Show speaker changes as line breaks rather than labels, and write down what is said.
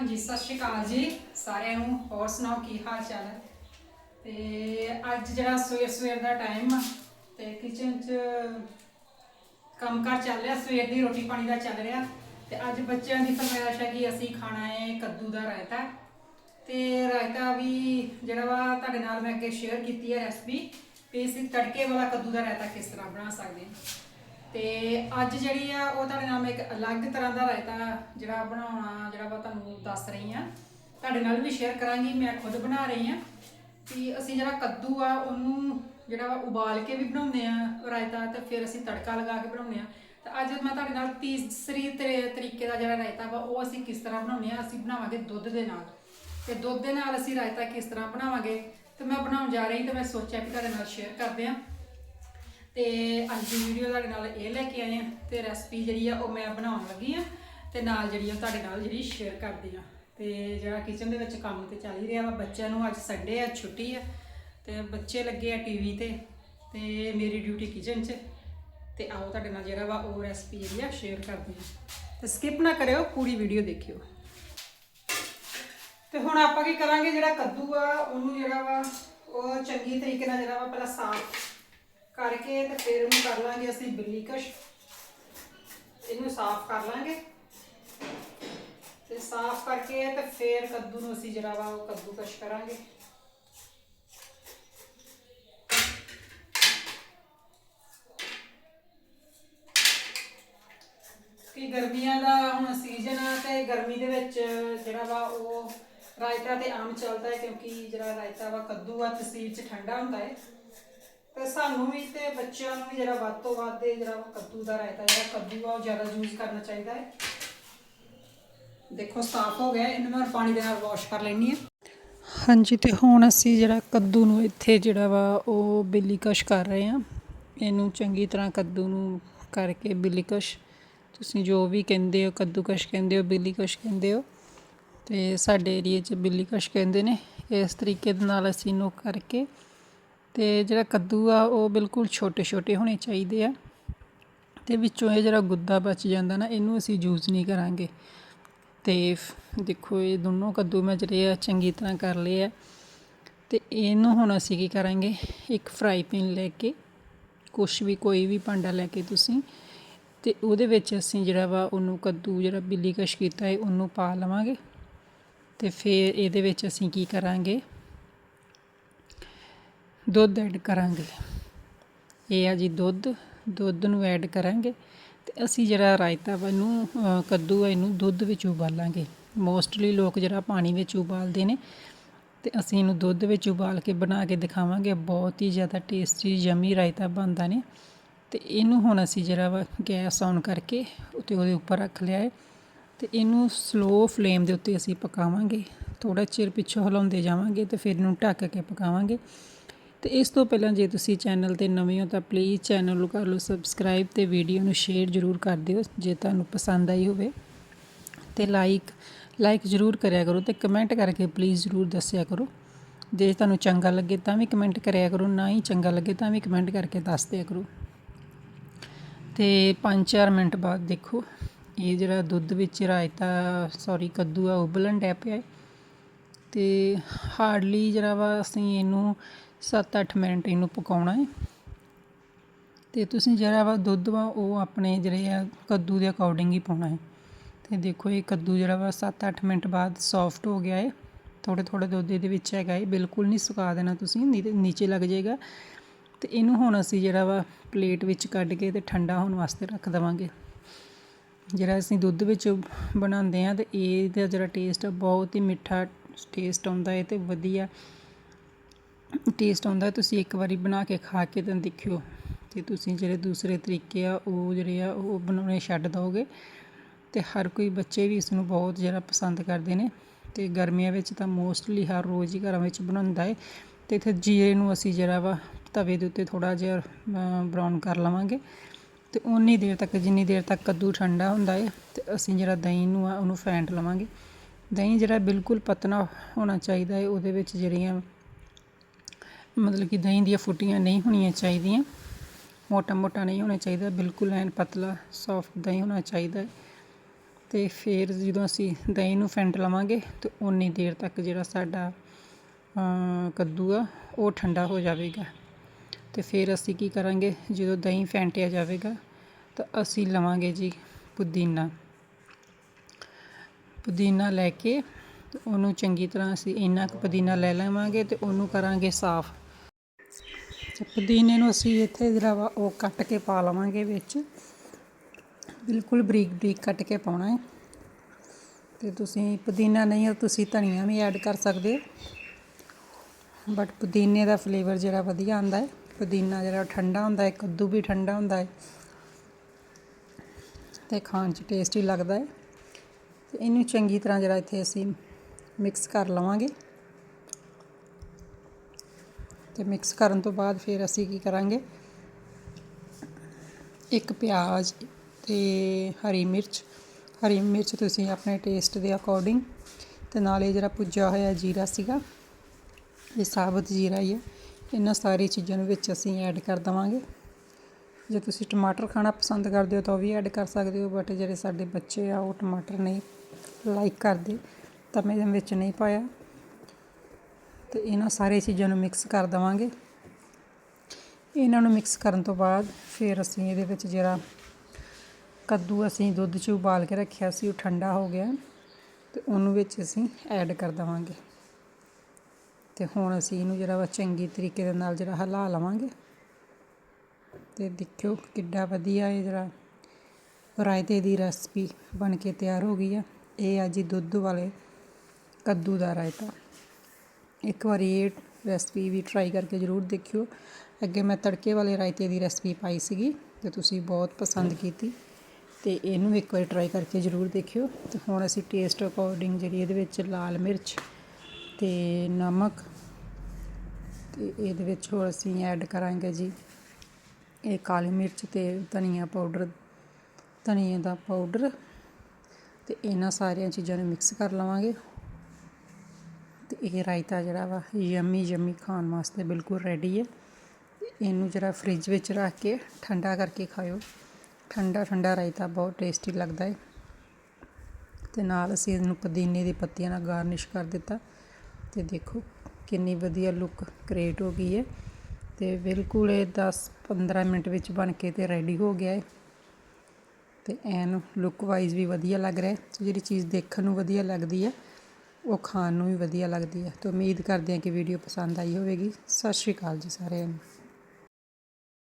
ਹਾਂਜੀ ਸਤਿ ਸ਼੍ਰੀ ਅਕਾਲ ਜੀ ਸਾਰਿਆਂ ਨੂੰ, ਹੋਰ ਸੁਣਾਓ ਕੀ ਹਾਲ ਚਾਲ ਹੈ? ਤੇ ਅੱਜ ਜਿਹੜਾ ਸਵੇਰ ਸਵੇਰ ਦਾ ਟਾਈਮ ਆ ਤੇ ਕਿਚਨ 'ਚ ਕੰਮਕਾਰ ਚੱਲ ਰਿਹਾ, ਸਵੇਰ ਦੀ ਰੋਟੀ ਪਾਣੀ ਦਾ ਚੱਲ ਰਿਹਾ ਤੇ ਅੱਜ ਬੱਚਿਆਂ ਦੀ ਫਰਮਾਇਸ਼ ਹੈ ਕਿ ਅਸੀਂ ਖਾਣਾ ਹੈ ਕੱਦੂ ਦਾ ਰਾਇਤਾ। ਤੇ ਰਾਇਤਾ ਵੀ ਜਿਹੜਾ ਵਾ ਤੁਹਾਡੇ ਨਾਲ ਮੈਂ ਅੱਗੇ ਸ਼ੇਅਰ ਕੀਤੀ ਹੈ ਰੈਸਪੀ ਵੀ ਅਸੀਂ ਤੜਕੇ ਵਾਲਾ ਕੱਦੂ ਦਾ ਰਾਇਤਾ ਕਿਸ ਤਰ੍ਹਾਂ ਬਣਾ ਸਕਦੇ ਹਾਂ। ਤੇ ਅੱਜ ਜਿਹੜੀ ਆ, ਉਹ ਤੁਹਾਡੇ ਨਾਲ ਮੈਂ ਇੱਕ ਅਲੱਗ ਤਰ੍ਹਾਂ ਦਾ ਰਾਇਤਾ ਜਿਹੜਾ ਬਣਾਉਣਾ, ਜਿਹੜਾ ਵਾ ਤੁਹਾਨੂੰ ਦੱਸ ਰਹੀ ਆ, ਤੁਹਾਡੇ ਨਾਲ ਵੀ ਸ਼ੇਅਰ ਕਰਾਂਗੀ, ਮੈਂ ਖੁਦ ਬਣਾ ਰਹੀ ਆ। ਕਿ ਅਸੀਂ ਜਿਹੜਾ ਕੱਦੂ ਆ, ਉਹਨੂੰ ਜਿਹੜਾ ਵਾ ਉਬਾਲ ਕੇ ਵੀ ਬਣਾਉਂਦੇ ਆ ਰਾਇਤਾ, ਤੇ ਫਿਰ ਅਸੀਂ ਤੜਕਾ ਲਗਾ ਕੇ ਬਣਾਉਂਦੇ ਆ। ਤੇ ਅੱਜ ਮੈਂ ਤੁਹਾਡੇ ਨਾਲ ਤੀਸਰੀ ਤਰੀ- ਤਰੀਕੇ ਦਾ ਜਿਹੜਾ ਰਾਇਤਾ ਵਾ, ਉਹ ਅਸੀਂ ਕਿਸ ਤਰ੍ਹਾਂ ਬਣਾਉਂਦੇ ਆ, ਅਸੀਂ ਬਣਾਵਾਂਗੇ ਦੁੱਧ ਦੇ ਨਾਲ। ਤੇ ਦੁੱਧ ਦੇ ਨਾਲ ਅਸੀਂ ਰਾਇਤਾ ਕਿਸ ਤਰ੍ਹਾਂ ਬਣਾਵਾਂਗੇ, ਤੇ ਮੈਂ ਬਣਾਉਣ ਜਾ ਰਹੀ, ਤੇ ਮੈਂ ਸੋਚਿਆ ਕਿ ਤੁਹਾਡੇ ਨਾਲ ਸ਼ੇਅਰ ਕਰਦੇ ਆ। ਤੇ ਅੱਜ ਦੀ ਵੀਡੀਓ ਤੁਹਾਡੇ ਨਾਲ ਇਹ ਲੈ ਕੇ ਆਏ ਆ ਤੇ ਰੈਸਪੀ ਜਿਹੜੀ ਆ ਉਹ ਮੈਂ ਬਣਾਉਣ ਲੱਗੀ ਆ ਤੇ ਨਾਲ ਜਿਹੜੀ ਆ ਤੁਹਾਡੇ ਨਾਲ ਜਿਹੜੀ ਸ਼ੇਅਰ ਕਰਦੀ ਆ ਤੇ ਜਿਹੜਾ ਕਿਚਨ ਦੇ ਵਿੱਚ ਕੰਮ ਤੇ ਚੱਲ ਹੀ ਰਿਹਾ ਵਾ, ਬੱਚਿਆਂ ਨੂੰ ਅੱਜ ਸੰਡੇ ਆ, ਛੁੱਟੀ ਆ ਤੇ ਬੱਚੇ ਲੱਗੇ ਆ ਟੀਵੀ ਤੇ ਤੇ ਮੇਰੀ ਡਿਊਟੀ ਕਿਚਨ 'ਚ ਤੇ ਆਓ ਤੁਹਾਡੇ ਨਾਲ ਜਿਹੜਾ ਵਾ ਉਹ ਰੈਸਪੀ ਜਿਹੜੀ ਆ ਸ਼ੇਅਰ ਕਰਦੀ ਆ ਤੇ ਸਕਿਪ ਨਾ ਕਰਿਓ, ਪੂਰੀ ਵੀਡੀਓ ਦੇਖਿਓ। ਤੇ ਹੁਣ ਆਪਾਂ ਕੀ ਕਰਾਂਗੇ, ਜਿਹੜਾ ਕੱਦੂ ਆ, ਉਹਨੂੰ ਜਿਹੜਾ ਵਾ ਉਹ ਚੰਗੀ ਤਰੀਕੇ ਨਾਲ ਜਿਹੜਾ ਵਾ ਪਹਿਲਾਂ ਸਾਫ਼ ਕਰਕੇ ਤੇ ਫਿਰ ਉਹਨੂੰ ਕਰ ਲਾਂਗੇ ਅਸੀਂ ਬਿੱਲੀ ਕਸ਼। ਇਹਨੂੰ ਸਾਫ਼ ਕਰ ਲਾਂਗੇ। ਤੇ ਸਾਫ਼ ਕਰਕੇ ਤੇ ਫਿਰ ਕੱਦੂ ਨੂੰ ਅਸੀਂ ਜਿਹੜਾ ਵਾ ਉਹ ਕੱਦੂ ਕਸ਼ ਕਰਾਂਗੇ। ਕਿ ਗਰਮੀਆਂ ਦਾ ਹੁਣ ਸੀਜ਼ਨ ਆ ਤੇ ਗਰਮੀ ਦੇ ਵਿੱਚ ਜਿਹੜਾ ਵਾ ਉਹ ਰਾਇਤਾ ਤੇ ਆਮ ਚੱਲਦਾ ਹੈ ਕਿਉਂਕਿ ਜਿਹੜਾ ਰਾਇਤਾ ਵਾ ਕੱਦੂ ਆ, ਤਸੀਰ ਚ ਠੰਡਾ ਹੁੰਦਾ ਹੈ। ਤੇ ਸਾਨੂੰ ਵੀ ਤੇ ਬੱਚਿਆਂ ਨੂੰ ਵੀ ਜਿਹੜਾ ਵੱਧ ਤੋਂ ਵੱਧ ਇਹ ਜਿਹੜਾ ਕੱਦੂ ਦਾ ਰਾਇਤਾ ਜਿਹੜਾ ਕੱਦੂ ਆ, ਉਹ ਜ਼ਿਆਦਾ ਯੂਜ਼ ਕਰਨਾ ਚਾਹੀਦਾ ਹੈ। ਦੇਖੋ, ਸਾਫ਼ ਹੋ ਗਿਆ, ਇਹਨੂੰ ਮੈਂ ਪਾਣੀ ਦੇ ਨਾਲ ਵਾਸ਼ ਕਰ ਲੈਣੀ ਹੈ। ਹਾਂਜੀ, ਤੇ ਹੁਣ ਅਸੀਂ ਜਿਹੜਾ ਕੱਦੂ ਨੂੰ ਇੱਥੇ ਜਿਹੜਾ ਵਾ, ਉਹ ਬਿੱਲੀਕਸ਼ ਕਰ ਰਹੇ ਹਾਂ। ਇਹਨੂੰ ਚੰਗੀ ਤਰ੍ਹਾਂ ਕੱਦੂ ਨੂੰ ਕਰਕੇ ਬਿੱਲੀਕਸ਼, ਤੁਸੀਂ ਜੋ ਵੀ ਕਹਿੰਦੇ ਹੋ, ਕੱਦੂਕਸ਼ ਕਹਿੰਦੇ ਹੋ, ਬਿੱਲੀਕਸ਼ ਕਹਿੰਦੇ ਹੋ, ਤੇ ਸਾਡੇ ਏਰੀਏ 'ਚ ਬਿੱਲੀਕਸ਼ ਕਹਿੰਦੇ ਨੇ। ਇਸ ਤਰੀਕੇ ਦੇ ਨਾਲ ਅਸੀਂ ਇਹਨੂੰ ਕਰਕੇ ਅਤੇ ਜਿਹੜਾ ਕੱਦੂ ਆ, ਉਹ ਬਿਲਕੁਲ ਛੋਟੇ ਛੋਟੇ ਹੋਣੇ ਚਾਹੀਦੇ ਆ। ਅਤੇ ਵਿੱਚੋਂ ਇਹ ਜਿਹੜਾ ਗੁੱਦਾ ਬਚ ਜਾਂਦਾ ਨਾ, ਇਹਨੂੰ ਅਸੀਂ ਯੂਜ਼ ਨਹੀਂ ਕਰਾਂਗੇ। ਅਤੇ ਦੇਖੋ ਇਹ ਦੋਨੋਂ ਕੱਦੂ ਮੈਂ ਜਿਹੜੇ ਆ, ਚੰਗੀ ਤਰ੍ਹਾਂ ਕਰ ਲਏ ਆ। ਅਤੇ ਇਹਨੂੰ ਹੁਣ ਅਸੀਂ ਕੀ ਕਰਾਂਗੇ, ਇੱਕ ਫਰਾਈ ਪੈਨ ਲੈ ਕੇ, ਕੁਛ ਵੀ ਕੋਈ ਵੀ ਭਾਂਡਾ ਲੈ ਕੇ ਤੁਸੀਂ, ਤੇ ਉਹਦੇ ਵਿੱਚ ਅਸੀਂ ਜਿਹੜਾ ਵਾ, ਉਹਨੂੰ ਕੱਦੂ ਜਿਹੜਾ ਬਿੱਲੀ ਕਸ਼ ਕੀਤਾ ਹੈ ਉਹਨੂੰ ਪਾ ਲਵਾਂਗੇ। ਤੇ ਫਿਰ ਇਹਦੇ ਵਿੱਚ ਅਸੀਂ ਕੀ ਕਰਾਂਗੇ ਦੁੱਧ ਐਡ ਕਰਾਂਗੇ। ਇਹ ਆ ਜੀ ਦੁੱਧ। ਦੁੱਧ ਨੂੰ ਐਡ ਕਰਾਂਗੇ ਤੇ ਅਸੀਂ ਜਿਹੜਾ ਰਾਇਤਾ ਵਾ ਇਹਨੂੰ ਕੱਦੂ ਆ ਇਹਨੂੰ ਦੁੱਧ ਵਿੱਚ ਉਬਾਲਾਂਗੇ। ਮੋਸਟਲੀ ਲੋਕ ਜਿਹੜਾ ਪਾਣੀ ਵਿੱਚ ਉਬਾਲਦੇ ਨੇ ਤੇ ਅਸੀਂ ਇਹਨੂੰ ਦੁੱਧ ਵਿੱਚ ਉਬਾਲ ਕੇ ਬਣਾ ਕੇ ਦਿਖਾਵਾਂਗੇ। ਬਹੁਤ ਹੀ ਜ਼ਿਆਦਾ ਟੇਸਟੀ ਯਮੀ ਰਾਇਤਾ ਬਣਦਾ ਨੇ। ਤੇ ਇਹਨੂੰ ਹੁਣ ਅਸੀਂ ਜਿਹੜਾ ਵਾ ਗੈਸ ਔਨ ਕਰਕੇ ਉੱਤੇ ਉਹਦੇ ਉੱਪਰ ਰੱਖ ਲਿਆ ਹੈ ਤੇ ਇਹਨੂੰ ਸਲੋ ਫਲੇਮ ਦੇ ਉੱਤੇ ਅਸੀਂ ਪਕਾਵਾਂਗੇ। ਥੋੜਾ ਚਿਰ ਪਿੱਛੋਂ ਹਿਲਾਉਂਦੇ ਜਾਵਾਂਗੇ ਤੇ ਫਿਰ ਇਹਨੂੰ ਢੱਕ ਕੇ ਪਕਾਵਾਂਗੇ। ਤੇ ਇਸ ਤੋਂ ਪਹਿਲਾਂ ਜੇ ਤੁਸੀਂ ਚੈਨਲ ਤੇ ਨਵੇਂ ਹੋ ਤਾਂ ਪਲੀਜ਼ ਚੈਨਲ ਨੂੰ ਕਰ ਲਓ ਸਬਸਕ੍ਰਾਈਬ ਤੇ ਵੀਡੀਓ ਨੂੰ ਸ਼ੇਅਰ ਜ਼ਰੂਰ ਕਰ ਦਿਓ ਜੇ ਤੁਹਾਨੂੰ ਪਸੰਦ ਆਈ ਹੋਵੇ। ਤੇ ਲਾਈਕ ਲਾਈਕ ਜ਼ਰੂਰ ਕਰਿਆ ਕਰੋ ਤੇ ਕਮੈਂਟ ਕਰਕੇ ਪਲੀਜ਼ ਜ਼ਰੂਰ ਦੱਸਿਆ ਕਰੋ। ਜੇ ਤੁਹਾਨੂੰ ਚੰਗਾ ਲੱਗੇ ਤਾਂ ਵੀ ਕਮੈਂਟ ਕਰਿਆ ਕਰੋ, ਨਾ ਹੀ ਚੰਗਾ ਲੱਗੇ ਤਾਂ ਵੀ ਕਮੈਂਟ ਕਰਕੇ ਦੱਸ ਦਿਆ ਕਰੋ। ਤੇ 5-4 ਮਿੰਟ ਬਾਅਦ ਦੇਖੋ, ਇਹ ਜਿਹੜਾ ਦੁੱਧ ਵਿੱਚ ਰਾਇਤਾ ਸੌਰੀ ਕੱਦੂ ਆ ਉਬਲਣ ਡੈ ਪਿਆ ਹੈ। ਤੇ ਹਾਰਡਲੀ ਜਿਹੜਾ ਵਾ ਅਸੀਂ ਇਹਨੂੰ 7-8 ਮਿੰਟ ਇਹਨੂੰ ਪਕਾਉਣਾ ਹੈ। ਤੇ ਤੁਸੀਂ ਜਿਹੜਾ ਵਾ ਦੁੱਧ ਵਾ, ਉਹ ਆਪਣੇ ਜਿਹੜੇ ਆ ਕੱਦੂ ਦੇ ਅਕੋਰਡਿੰਗ ਹੀ ਪਾਉਣਾ ਹੈ। ਤੇ ਦੇਖੋ ਇਹ ਕੱਦੂ ਜਿਹੜਾ ਵਾ 7-8 ਮਿੰਟ ਬਾਅਦ ਸੌਫਟ ਹੋ ਗਿਆ ਹੈ। ਥੋੜੇ ਥੋੜੇ ਦੁੱਧ ਇਹਦੇ ਵਿੱਚ ਹੈਗਾ ਹੈ। ਬਿਲਕੁਲ ਨਹੀਂ ਸੁਕਾ ਦੇਣਾ ਤੁਸੀਂ ਨਹੀਂ ਨੀਚੇ ਲੱਗ ਜਾਏਗਾ। ਤੇ ਇਹਨੂੰ ਹੁਣ ਅਸੀਂ ਜਿਹੜਾ ਵਾ ਪਲੇਟ ਵਿੱਚ ਕੱਢ ਕੇ ਤੇ ਠੰਡਾ ਹੋਣ ਵਾਸਤੇ ਰੱਖ ਦੇਵਾਂਗੇ। ਜਿਹੜਾ ਅਸੀਂ ਦੁੱਧ ਵਿੱਚ ਬਣਾਉਂਦੇ ਆ ਤੇ ਇਹਦਾ ਜਿਹੜਾ ਟੇਸਟ ਆ, ਬਹੁਤ ਹੀ ਮਿੱਠਾ ਟੇਸਟ ਆਉਂਦਾ ਹੈ ਤੇ ਵਧੀਆ ਟੇਸਟ ਆਉਂਦਾ, ਤੁਸੀਂ ਇੱਕ ਵਾਰੀ ਬਣਾ ਕੇ ਖਾ ਕੇ ਤਾਂ ਦੇਖਿਓ। ਅਤੇ ਤੁਸੀਂ ਜਿਹੜੇ ਦੂਸਰੇ ਤਰੀਕੇ ਆ, ਉਹ ਜਿਹੜੇ ਆ, ਉਹ ਬਣਾਉਣੇ ਛੱਡ ਦਿਓਗੇ। ਅਤੇ ਹਰ ਕੋਈ ਬੱਚੇ ਵੀ ਇਸ ਨੂੰ ਬਹੁਤ ਜਿਹੜਾ ਪਸੰਦ ਕਰਦੇ ਨੇ। ਅਤੇ ਗਰਮੀਆਂ ਵਿੱਚ ਤਾਂ ਮੋਸਟਲੀ ਹਰ ਰੋਜ਼ ਹੀ ਘਰਾਂ ਵਿੱਚ ਬਣਾਉਂਦਾ ਹੈ ਅਤੇ ਇੱਥੇ ਜੀਰੇ ਨੂੰ ਅਸੀਂ ਜਿਹੜਾ ਵਾ, ਤਵੇ ਦੇ ਉੱਤੇ ਥੋੜਾ ਜਿਹਾ ਬਰਾਊਨ ਕਰ ਲਵਾਂਗੇ। ਤੇ ਉਨੀ ਦੇਰ ਤੱਕ, ਜਿੰਨੀ ਦੇਰ ਤੱਕ ਕੱਦੂ ਠੰਡਾ ਹੁੰਦਾ ਹੈ ਤੇ ਅਸੀਂ ਜਿਹੜਾ ਦਹੀਂ ਨੂੰ ਆ, ਉਹਨੂੰ ਫੈਂਟ ਲਵਾਂਗੇ। ਦਹੀਂ ਜਿਹੜਾ ਬਿਲਕੁਲ ਪਤਲਾ ਹੋਣਾ ਚਾਹੀਦਾ ਹੈ ਉਹਦੇ ਵਿੱਚ ਜਿਹੜੀਆਂ ਮਤਲਬ ਕਿ ਦਹੀਂ ਦੀਆਂ ਫੁੱਟੀਆਂ ਨਹੀਂ ਹੋਣੀਆਂ ਚਾਹੀਦੀਆਂ। ਮੋਟਾ ਮੋਟਾ ਨਹੀਂ ਹੋਣਾ ਚਾਹੀਦਾ, ਬਿਲਕੁਲ ਐਨ ਪਤਲਾ ਸੌਫਟ ਦਹੀਂ ਹੋਣਾ ਚਾਹੀਦਾ। ਹੈ ਤੇ ਫਿਰ ਜਦੋਂ ਅਸੀਂ ਦਹੀਂ ਨੂੰ ਫੈਂਟ ਲਵਾਂਗੇ, ਤੇ ਉਨੀ ਦੇਰ ਤੱਕ ਜਿਹੜਾ ਸਾਡਾ ਕੱਦੂ ਆ, ਉਹ ਠੰਡਾ ਹੋ ਜਾਵੇਗਾ। ਤੇ ਫਿਰ ਅਸੀਂ ਕੀ ਕਰਾਂਗੇ, ਜਦੋਂ ਦਹੀਂ ਫੈਂਟਿਆ ਜਾਵੇਗਾ, ਤਾਂ ਅਸੀਂ ਲਵਾਂਗੇ ਜੀ ਪੁਦੀਨਾ। ਪੁਦੀਨਾ ਲੈ ਕੇ ਉਹਨੂੰ ਚੰਗੀ ਤਰ੍ਹਾਂ ਅਸੀਂ ਇੰਨਾ ਕੁ ਪੁਦੀਨਾ ਲੈ ਲਵਾਂਗੇ, ਤੇ ਉਹਨੂੰ ਕਰਾਂਗੇ ਸਾਫ਼। ਤੇ ਪੁਦੀਨੇ ਨੂੰ ਅਸੀਂ ਇੱਥੇ ਜਿਹੜਾ ਵਾ ਉਹ ਕੱਟ ਕੇ ਪਾ ਲਵਾਂਗੇ ਵਿੱਚ। ਬਿਲਕੁਲ ਬਰੀਕ ਬਰੀਕ ਕੱਟ ਕੇ ਪਾਉਣਾ ਹੈ। ਤੇ ਤੁਸੀਂ ਪੁਦੀਨਾ ਨਹੀਂ ਹੈ ਤੁਸੀਂ ਧਨੀਆ ਵੀ ਐਡ ਕਰ ਸਕਦੇ ਹੋ। ਬਟ ਪੁਦੀਨੇ ਦਾ ਫਲੇਵਰ ਜਿਹੜਾ ਵਧੀਆ ਆਉਂਦਾ ਹੈ। ਪੁਦੀਨਾ ਜਿਹੜਾ ਠੰਡਾ ਹੁੰਦਾ ਹੈ, ਕੱਦੂ ਵੀ ਠੰਡਾ ਹੁੰਦਾ ਹੈ। ਤੇ ਖਾਣ 'ਚ ਟੇਸਟੀ ਲੱਗਦਾ ਹੈ। ਤੇ ਇਹਨੂੰ ਚੰਗੀ ਤਰ੍ਹਾਂ ਜਿਹੜਾ ਇੱਥੇ ਅਸੀਂ ਮਿਕਸ ਕਰ ਲਵਾਂਗੇ। ਤੇ ਮਿਕਸ ਕਰਨ ਤੋਂ ਬਾਅਦ ਫਿਰ ਅਸੀਂ ਕੀ ਕਰਾਂਗੇ? ਇੱਕ ਪਿਆਜ਼ ਤੇ ਹਰੀ ਮਿਰਚ। ਹਰੀ ਮਿਰਚ ਤੁਸੀਂ ਆਪਣੇ ਟੇਸਟ ਦੇ ਅਕੋਰਡਿੰਗ ਤੇ ਇਹ ਜਿਹੜਾ ਭੁੱਜਾ ਹੋਇਆ ਜੀਰਾ ਸੀਗਾ, ਇਹ ਸਾਬਤ ਜੀਰਾ ਹੀ ਹੈ। ਇਹਨਾਂ ਸਾਰੀ ਚੀਜ਼ਾਂ ਨੂੰ ਵਿੱਚ ਅਸੀਂ ਐਡ ਕਰ ਦਵਾਂਗੇ। ਜੇ ਤੁਸੀਂ ਟਮਾਟਰ ਖਾਣਾ ਪਸੰਦ ਕਰਦੇ ਹੋ ਤਾਂ ਉਹ ਵੀ ਐਡ ਕਰ ਸਕਦੇ ਹੋ ਬਟ ਜਿਹੜੇ ਸਾਡੇ ਬੱਚੇ ਆ ਉਹ ਟਮਾਟਰ ਨਹੀਂ ਲਾਈਕ ਕਰਦੇ, ਤਾਂ ਮੈਂ ਇਹਦੇ ਵਿੱਚ ਨਹੀਂ ਪਾਇਆ। ਤੇ ਇਹਨਾਂ ਸਾਰੇ ਚੀਜ਼ਾਂ ਨੂੰ ਮਿਕਸ ਕਰ ਦਵਾਂਗੇ। ਇਹਨਾਂ ਨੂੰ ਮਿਕਸ ਕਰਨ ਤੋਂ ਬਾਅਦ ਫਿਰ ਅਸੀਂ ਇਹਦੇ ਵਿੱਚ ਜਿਹੜਾ ਕੱਦੂ ਅਸੀਂ ਦੁੱਧ 'ਚ ਉਬਾਲ ਕੇ ਰੱਖਿਆ ਸੀ, ਉਹ ਠੰਡਾ ਹੋ ਗਿਆ ਤੇ ਉਹਨੂੰ ਵਿੱਚ ਅਸੀਂ ਐਡ ਕਰ ਦਵਾਂਗੇ। ਤੇ ਹੁਣ ਅਸੀਂ ਇਹਨੂੰ ਜਿਹੜਾ ਵਾ ਚੰਗੀ ਤਰੀਕੇ ਦੇ ਨਾਲ ਜਿਹੜਾ ਹਿਲਾ ਲਵਾਂਗੇ। ਤੇ ਦੇਖਿਓ ਕਿੱਡਾ ਵਧੀਆ ਇਹ ਜਿਹੜਾ ਰਾਇਤੇ ਦੀ ਰੈਸਪੀ ਬਣ ਕੇ ਤਿਆਰ ਹੋ ਗਈ ਆ। ਇਹ ਆ ਜੀ ਦੁੱਧ ਵਾਲੇ ਕੱਦੂ ਦਾ ਰਾਇਤਾ। ਇੱਕ ਵਾਰੀ ਇਹ ਰੈਸਪੀ ਵੀ ਟਰਾਈ ਕਰਕੇ ਜ਼ਰੂਰ ਦੇਖਿਓ। ਅੱਗੇ ਮੈਂ ਤੜਕੇ ਵਾਲੇ ਰਾਇਤੇ ਦੀ ਰੈਸਪੀ ਪਾਈ ਸੀਗੀ ਤੇ ਤੁਸੀਂ ਬਹੁਤ ਪਸੰਦ ਕੀਤੀ। ਤੇ ਇਹਨੂੰ ਇੱਕ ਵਾਰੀ ਟਰਾਈ ਕਰਕੇ ਜ਼ਰੂਰ ਦੇਖਿਓ। ਤੇ ਹੁਣ ਅਸੀਂ ਟੇਸਟ ਅਕੋਰਡਿੰਗ ਜਿਹੜੀ ਇਹਦੇ ਵਿੱਚ ਲਾਲ ਮਿਰਚ ਤੇ ਨਮਕ ਤੇ ਇਹਦੇ ਵਿੱਚ ਹੋਰ ਅਸੀਂ ਐਡ ਕਰਾਂਗੇ ਜੀ, ਇਹ ਕਾਲੀ ਮਿਰਚ ਤੇ ਧਨੀਆ ਪਾਊਡਰ ਧਨੀਏ ਦਾ ਪਾਊਡਰ ਤੇ ਇਹਨਾਂ ਸਾਰੀਆਂ ਚੀਜ਼ਾਂ ਨੂੰ ਮਿਕਸ ਕਰ ਲਵਾਂਗੇ। ਇਹ ਰਾਇਤਾ ਜਿਹੜਾ ਵਾ ਯਮੀ ਯਮੀ ਖਾਣ ਵਾਸਤੇ ਬਿਲਕੁਲ ਰੈਡੀ ਹੈ। ਇਹਨੂੰ ਜਿਹੜਾ ਫ੍ਰਿਜ ਵਿੱਚ ਰੱਖ ਕੇ ਠੰਡਾ ਕਰਕੇ ਖਾਓ ਠੰਡਾ ਠੰਡਾ ਰਾਇਤਾ ਬਹੁਤ ਟੇਸਟੀ ਲੱਗਦਾ ਹੈ ਤੇ ਨਾਲ ਅਸੀਂ ਇਹਨੂੰ ਪੁਦੀਨੇ ਦੀ ਪੱਤੀਆਂ ਨਾਲ ਗਾਰਨਿਸ਼ ਕਰ ਦਿੱਤਾ। ਤੇ ਦੇਖੋ ਕਿੰਨੀ ਵਧੀਆ ਲੁੱਕ ਕ੍ਰੀਏਟ ਹੋ ਗਈ ਹੈ ਤੇ ਬਿਲਕੁਲ ਇਹ 10 15 ਮਿੰਟ ਵਿੱਚ ਬਣ ਕੇ ਤੇ ਰੈਡੀ ਹੋ ਗਿਆ ਹੈ ਤੇ ਐਨ ਲੁੱਕ ਵਾਈਜ਼ ਵੀ ਵਧੀਆ ਲੱਗ ਰਿਹਾ ਹੈ ਜਿਹੜੀ ਚੀਜ਼ ਦੇਖਣ ਨੂੰ ਵਧੀਆ ਲੱਗਦੀ ਹੈ ਉਹ ਖਾਣ ਨੂੰ ਵੀ ਵਧੀਆ ਲੱਗਦੀ ਹੈ ਅਤੇ ਉਮੀਦ ਕਰਦੇ ਹਾਂ ਕਿ ਵੀਡੀਓ ਪਸੰਦ ਆਈ ਹੋਵੇਗੀ। ਸਤਿ ਸ਼੍ਰੀ ਅਕਾਲ ਜੀ ਸਾਰਿਆਂ ਨੂੰ।